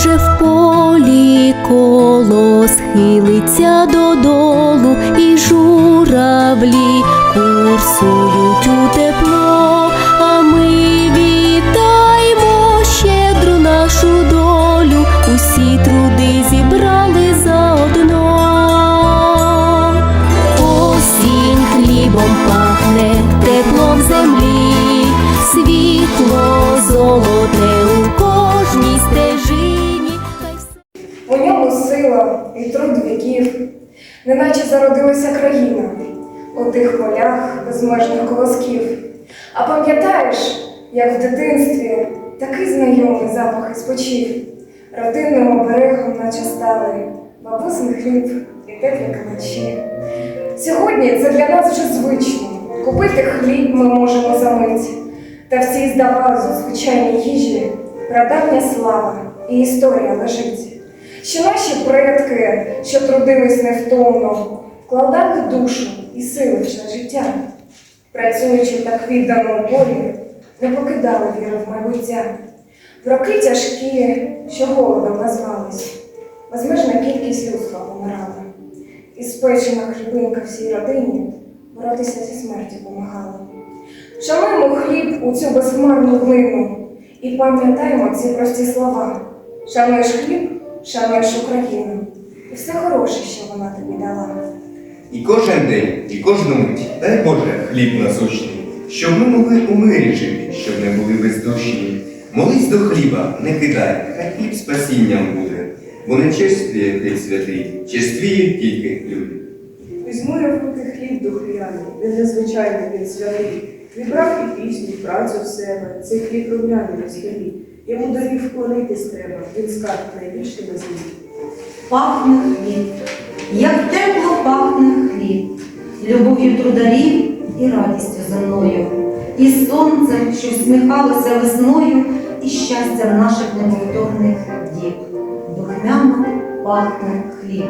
вже в полі коло схилиться додолу, і журавлі курсують у тепло, сила і труд віків, неначе зародилася країна у тих полях безмежних колосків. А пам'ятаєш, як в дитинстві такий знайомий запах із печів, родинним оберегом наче стали бабусин хліб і теплі калачі. Сьогодні це для нас вже звично. Купити хліб ми можемо за мить. Та в цій, здавалося, звичайній їжі прадавня слава і історія лежить. Що наші предки, що трудились невтомно, вкладали душу і сили це життя, працюючи так відданому полі, не покидали віри в майбуття. В роки тяжкі, що голодом назвались, безмежна кількість людства помирала. І спечена хлібинка всій родині боротися зі смертю помагала. Шануємо хліб у цю безхмарну глину і пам'ятаємо ці прості слова. Шануєш хліб, шануєш Україну, і все хороше, що вона тобі дала. І кожен день, і кожну мить, дай Боже, хліб насущний, щоб ми могли у мирі жити, щоб не були бездушні. Молись до хліба, не кидай, хай хліб спасінням буде, бо не чествіє хліб святий, чествіє тільки люди. Візьму я в руки хліб духляний, він незвичайний він святий. Вібрав і пісню, і працю в себе, цей хліб румяний на столі. Йому дорів вклонитись треба, він скарб найбільший на землі. Пахне хліб, як тепло пахне хліб, любов'ю трударів і радістю земною, і сонцем, що всміхалося весною, і щастям наших неповторних діб. Духмяно пахне хліб.